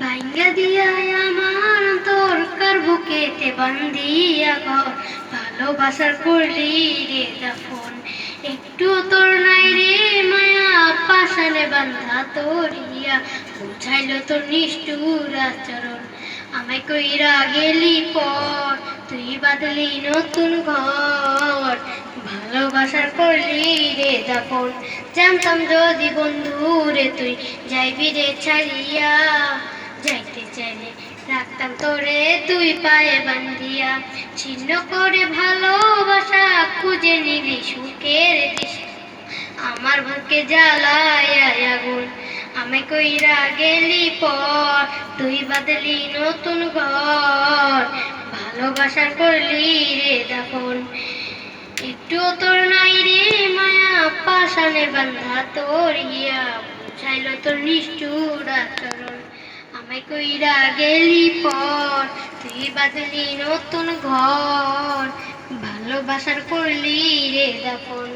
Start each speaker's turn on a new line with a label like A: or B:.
A: ভাঙ্গা দিয়া আমার তোর বুকেতে বান্দিয়া ঘর। ভালোবাসার করলি রে দাফন, একটু তোর নাই রে মায়া, পাশানে বান্ধা তোরিয়া। বুঝাইলো তোর নিষ্ঠুর আচরণ, আমায় কইরা গেলি পর, তুই বাদলি নতুন ঘর। ভালোবাসার করলি রে দাপন জানতাম যদি বন্ধু রে তুই, যাইবি রে ছাড়িয়া। রাখতাম তোরে তুই পায়ে বান্ধিয়া, ছিন্ন করে ভালোবাসা খুঁজে নিলি সুখের দিশা। আমার বুকে জ্বালায় আগুন, আমি কইরা গেলি পর, তুই বাদলি নতুন ঘর ভালোবাসার করলি রে দাফন। একটু তোর নাই রে মায়া পাশানে বান্ধা তোর ইয়া বুঝাইল তোর নিষ্ঠুর আচরণ। কইরা গেলি পর তুই বাঁধলি নতুন ঘর। ভালোবাসার করলি রে দাফন